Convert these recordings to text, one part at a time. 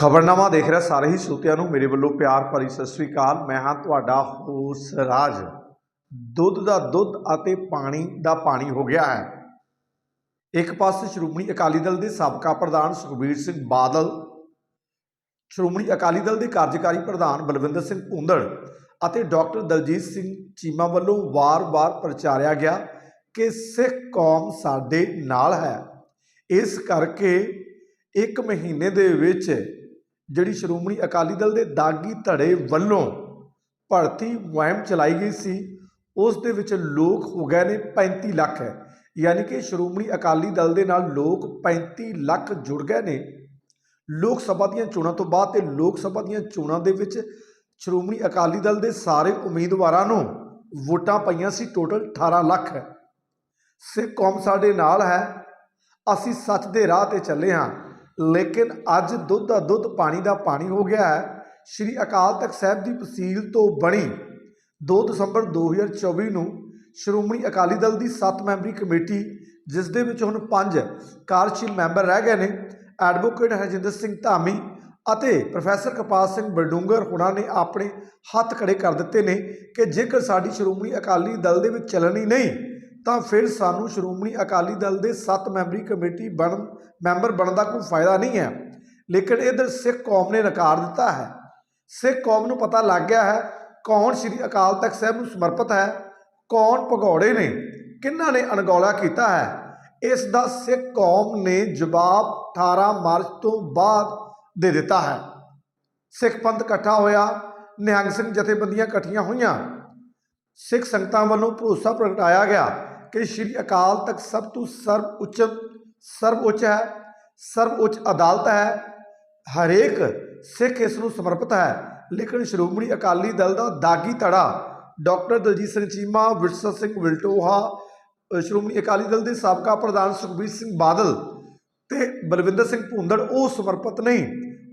ਖਬਰਨਾਮਾ ਦੇਖ ਰਿਹਾ ਸਾਰੇ ਹੀ ਸਰੋਤਿਆਂ ਨੂੰ। ਮੇਰੇ ਵੱਲੋਂ ਪਿਆਰ ਭਰੀ ਸਤਿ ਸ੍ਰੀ ਅਕਾਲ। ਮੈਂ ਹਾਂ ਤੁਹਾਡਾ ਹੋਸ ਰਾਜ। ਦੁੱਧ ਦਾ ਦੁੱਧ ਅਤੇ ਪਾਣੀ ਦਾ ਪਾਣੀ ਹੋ ਗਿਆ ਹੈ। ਇੱਕ ਪਾਸੇ ਸ਼੍ਰੋਮਣੀ ਅਕਾਲੀ ਦਲ ਦੇ ਸਾਬਕਾ ਪ੍ਰਧਾਨ ਸੁਖਬੀਰ ਸਿੰਘ ਬਾਦਲ, ਸ਼੍ਰੋਮਣੀ ਅਕਾਲੀ ਦਲ ਦੇ ਕਾਰਜਕਾਰੀ ਪ੍ਰਧਾਨ ਬਲਵਿੰਦਰ ਸਿੰਘ ਭੁੰਦੜ ਅਤੇ ਡਾਕਟਰ ਦਲਜੀਤ ਸਿੰਘ ਚੀਮਾ ਵੱਲੋਂ ਵਾਰ-ਵਾਰ ਪ੍ਰਚਾਰਿਆ ਗਿਆ ਕਿ ਸਿੱਖ ਕੌਮ ਸਾਡੇ ਨਾਲ ਹੈ। ਇਸ ਕਰਕੇ ਇੱਕ ਮਹੀਨੇ ਦੇ ਵਿੱਚ ਜਿਹੜੀ ਸ਼੍ਰੋਮਣੀ ਅਕਾਲੀ ਦਲ ਦੇ ਦਾਗੀ ਧੜੇ ਵੱਲੋਂ ਭਰਤੀ ਮੁਹਿੰਮ ਚਲਾਈ ਗਈ ਸੀ, ਉਸ ਦੇ ਵਿੱਚ ਲੋਕ ਹੋ ਗਏ ਨੇ 35 ਲੱਖ। ਹੈ ਯਾਨੀ ਕਿ ਸ਼੍ਰੋਮਣੀ ਅਕਾਲੀ ਦਲ ਦੇ ਨਾਲ ਲੋਕ 35 ਲੱਖ ਜੁੜ ਗਏ ਨੇ। ਲੋਕ ਸਭਾ ਦੀਆਂ ਚੋਣਾਂ ਤੋਂ ਬਾਅਦ ਤੇ ਲੋਕ ਸਭਾ ਦੀਆਂ ਚੋਣਾਂ ਦੇ ਵਿੱਚ ਸ਼੍ਰੋਮਣੀ ਅਕਾਲੀ ਦਲ ਦੇ ਸਾਰੇ ਉਮੀਦਵਾਰਾਂ ਨੂੰ ਵੋਟਾਂ ਪਈਆਂ ਸੀ, ਟੋਟਲ 18 ਲੱਖ। ਸਿੱਖ ਕੌਮ ਸਾਡੇ ਨਾਲ ਹੈ, ਅਸੀਂ ਸੱਚ ਦੇ ਰਾਹ ਤੇ ਚੱਲੇ ਹਾਂ। ਲੇਕਿਨ ਅੱਜ ਦੁੱਧ ਦਾ ਦੁੱਧ, ਪਾਣੀ ਦਾ ਪਾਣੀ ਹੋ ਗਿਆ ਹੈ। ਸ਼੍ਰੀ ਅਕਾਲ ਤਖਤ ਸਾਹਿਬ ਦੀ ਤਸੀਲ ਤੋਂ ਬਣੀ 2 ਦਸੰਬਰ 2024 ਨੂੰ ਸ਼੍ਰੋਮਣੀ ਅਕਾਲੀ ਦਲ ਦੀ 7 ਮੈਂਬਰੀ ਕਮੇਟੀ, ਜਿਸ ਦੇ ਵਿੱਚ ਹੁਣ 5 ਕਾਰਜਸ਼ੀਲ ਮੈਂਬਰ ਰਹਿ ਗਏ ਨੇ, ਐਡਵੋਕੇਟ ਹਰਜਿੰਦਰ ਸਿੰਘ ਧਾਮੀ ਅਤੇ ਪ੍ਰੋਫੈਸਰ ਕਪਾਲ ਸਿੰਘ ਬਲਡੂੰਗਰ ਹੁਣਾਂ ਨੇ ਆਪਣੇ ਹੱਥ ਖੜੇ ਕਰ ਦਿੱਤੇ ਨੇ ਕਿ ਜੇਕਰ ਸਾਡੀ ਸ਼੍ਰੋਮਣੀ ਅਕਾਲੀ ਦਲ ਦੇ ਵਿੱਚ ਚੱਲਣੀ ਨਹੀਂ ਤਾਂ ਫਿਰ ਸਾਨੂੰ ਸ਼੍ਰੋਮਣੀ ਅਕਾਲੀ ਦਲ ਦੇ 7 ਮੈਂਬਰੀ ਕਮੇਟੀ ਬਣ, ਮੈਂਬਰ ਬਣਨ ਦਾ ਕੋਈ ਫਾਇਦਾ ਨਹੀਂ ਹੈ। ਲੇਕਿਨ ਇਧਰ ਸਿੱਖ ਕੌਮ ਨੇ ਨਕਾਰ ਦਿੱਤਾ ਹੈ। ਸਿੱਖ ਕੌਮ ਨੂੰ ਪਤਾ ਲੱਗ ਗਿਆ ਹੈ ਕੌਣ ਸ੍ਰੀ ਅਕਾਲ ਤਖਤ ਸਾਹਿਬ ਨੂੰ ਸਮਰਪਿਤ ਹੈ, ਕੌਣ ਭਗੌੜੇ ਨੇ, ਕਿਹਨਾਂ ਨੇ ਅਣਗੌਲਾ ਕੀਤਾ ਹੈ। ਇਸ ਦਾ ਸਿੱਖ ਕੌਮ ਨੇ ਜਵਾਬ 18 ਮਾਰਚ ਤੋਂ ਬਾਅਦ ਦੇ ਦਿੱਤਾ ਹੈ। ਸਿੱਖ ਪੰਥ ਇਕੱਠਾ ਹੋਇਆ, ਨਿਹੰਗ ਸਿੰਘ ਜਥੇਬੰਦੀਆਂ ਇਕੱਠੀਆਂ ਹੋਈਆਂ। ਸਿੱਖ ਸੰਗਤਾਂ ਵੱਲੋਂ ਭਰੋਸਾ ਪ੍ਰਗਟਾਇਆ ਗਿਆ ਕਿ ਸ੍ਰੀ ਅਕਾਲ ਤਖਤ ਸਭ ਤੋਂ ਸਰਵ ਉੱਚ ਸਰਵ ਉੱਚ ਹੈ, ਸਰਵ ਉੱਚ ਅਦਾਲਤ ਹੈ। ਹਰੇਕ ਸਿੱਖ ਇਸ ਨੂੰ ਸਮਰਪਿਤ ਹੈ। ਲੇਕਿਨ ਸ਼੍ਰੋਮਣੀ ਅਕਾਲੀ ਦਲ ਦਾ ਦਾਗੀ ਧੜਾ ਡਾਕਟਰ ਦਲਜੀਤ ਸਿੰਘ ਚੀਮਾ, ਵਿਰਸਾ ਸਿੰਘ ਵਿਲਟੋਹਾ ਸ਼੍ਰੋਮਣੀ ਅਕਾਲੀ ਦਲ ਦੇ ਸਾਬਕਾ ਪ੍ਰਧਾਨ ਸੁਖਬੀਰ ਸਿੰਘ ਬਾਦਲ ਤੇ ਬਲਵਿੰਦਰ ਸਿੰਘ ਭੁੰਦੜ, ਉਹ ਸਮਰਪਿਤ ਨਹੀਂ।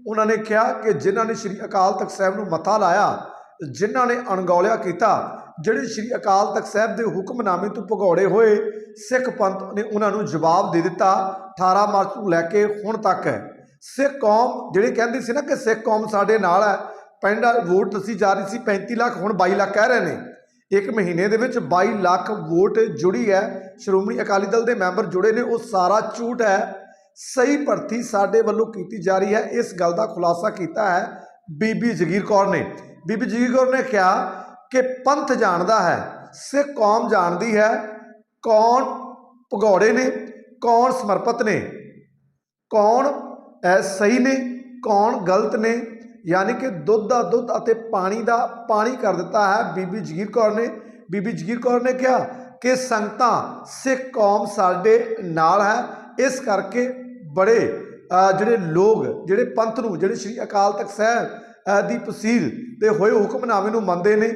ਉਹਨਾਂ ਨੇ ਕਿਹਾ ਕਿ ਜਿਨ੍ਹਾਂ ਨੇ ਸ੍ਰੀ ਅਕਾਲ ਤਖਤ ਸਾਹਿਬ ਨੂੰ ਮੱਥਾ ਲਾਇਆ, ਜਿਨ੍ਹਾਂ ਨੇ ਅਣਗੌਲਿਆ ਕੀਤਾ ਜਿਹੜੇ ਸ੍ਰੀ ਅਕਾਲ ਤਖਤ ਸਾਹਿਬ ਦੇ ਹੁਕਮਨਾਮੇ ਤੋਂ ਭਗੌੜੇ ਹੋਏ, ਸਿੱਖ ਪੰਥ ਨੇ ਉਹਨਾਂ ਨੂੰ ਜਵਾਬ ਦੇ ਦਿੱਤਾ 18 ਮਾਰਚ ਤੋਂ ਲੈ ਕੇ ਹੁਣ ਤੱਕ ਹੈ। ਸਿੱਖ ਕੌਮ ਜਿਹੜੇ ਕਹਿੰਦੀ ਸੀ ਨਾ ਕਿ ਸਿੱਖ ਕੌਮ ਸਾਡੇ ਨਾਲ ਹੈ, ਪਿੰਡਾਂ ਵੋਟ ਦੱਸੀ ਜਾ ਰਹੀ ਸੀ 35 ਲੱਖ, ਹੁਣ 22 ਲੱਖ ਕਹਿ ਰਹੇ ਨੇ। ਇੱਕ ਮਹੀਨੇ ਦੇ ਵਿੱਚ 22 ਲੱਖ ਵੋਟ ਜੁੜੀ ਹੈ। ਸ਼੍ਰੋਮਣੀ ਅਕਾਲੀ ਦਲ ਦੇ ਮੈਂਬਰ ਜੁੜੇ ਨੇ, ਉਹ ਸਾਰਾ ਝੂਠ ਹੈ। ਸਹੀ ਭਰਤੀ ਸਾਡੇ ਵੱਲੋਂ ਕੀਤੀ ਜਾ ਰਹੀ ਹੈ। ਇਸ ਗੱਲ ਦਾ ਖੁਲਾਸਾ ਕੀਤਾ ਹੈ ਬੀਬੀ ਜਗੀਰ ਕੌਰ ਨੇ। ਬੀਬੀ ਜਗੀਰ ਕੌਰ ਨੇ ਕਿਹਾ ਕਿ ਪੰਥ ਜਾਣਦਾ ਹੈ, ਸਿੱਖ ਕੌਮ ਜਾਣਦੀ ਹੈ ਕੌਣ ਭਗੌੜੇ ਨੇ, ਕੌਣ ਸਮਰਪਿਤ ਨੇ, ਕੌਣ ਐ ਸਹੀ ਨੇ, ਕੌਣ ਗਲਤ ਨੇ, ਯਾਨੀ ਕਿ ਦੁੱਧ ਦਾ ਦੁੱਧ ਅਤੇ ਪਾਣੀ ਦਾ ਪਾਣੀ ਕਰ ਦਿੱਤਾ ਹੈ। ਬੀਬੀ ਜਗੀਰ ਕੌਰ ਨੇ, ਬੀਬੀ ਜਗੀਰ ਕੌਰ ਨੇ ਕਿਹਾ ਕਿ ਸੰਗਤਾਂ ਸਿੱਖ ਕੌਮ ਸਾਡੇ ਨਾਲ ਹੈ। ਇਸ ਕਰਕੇ ਬੜੇ ਜਿਹੜੇ ਲੋਕ, ਜਿਹੜੇ ਪੰਥ ਨੂੰ, ਜਿਹੜੇ ਸ੍ਰੀ ਅਕਾਲ ਤਖਤ ਸਾਹਿਬ ਦੀ ਤਸੀਲ ਦੇ ਹੋਏ ਹੁਕਮਨਾਮੇ ਨੂੰ ਮੰਨਦੇ ਨੇ।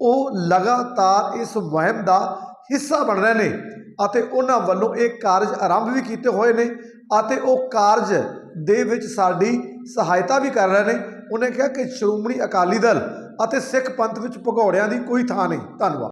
ਉਹ ਲਗਾਤਾਰ ਇਸ ਮੁਹਿੰਮ ਦਾ ਹਿੱਸਾ ਬਣ ਰਹੇ ਨੇ ਅਤੇ ਉਹਨਾਂ ਵੱਲੋਂ ਇਹ ਕਾਰਜ ਆਰੰਭ ਵੀ ਕੀਤੇ ਹੋਏ ਨੇ ਅਤੇ ਉਹ ਕਾਰਜ ਦੇ ਵਿੱਚ ਸਾਡੀ ਸਹਾਇਤਾ ਵੀ ਕਰ ਰਹੇ ਨੇ। ਉਹਨੇ ਕਿਹਾ ਕਿ ਸ਼੍ਰੋਮਣੀ ਅਕਾਲੀ ਦਲ ਅਤੇ ਸਿੱਖ ਪੰਥ ਵਿੱਚ ਭਗੌੜਿਆਂ ਦੀ ਕੋਈ ਥਾਂ ਨਹੀਂ। ਧੰਨਵਾਦ।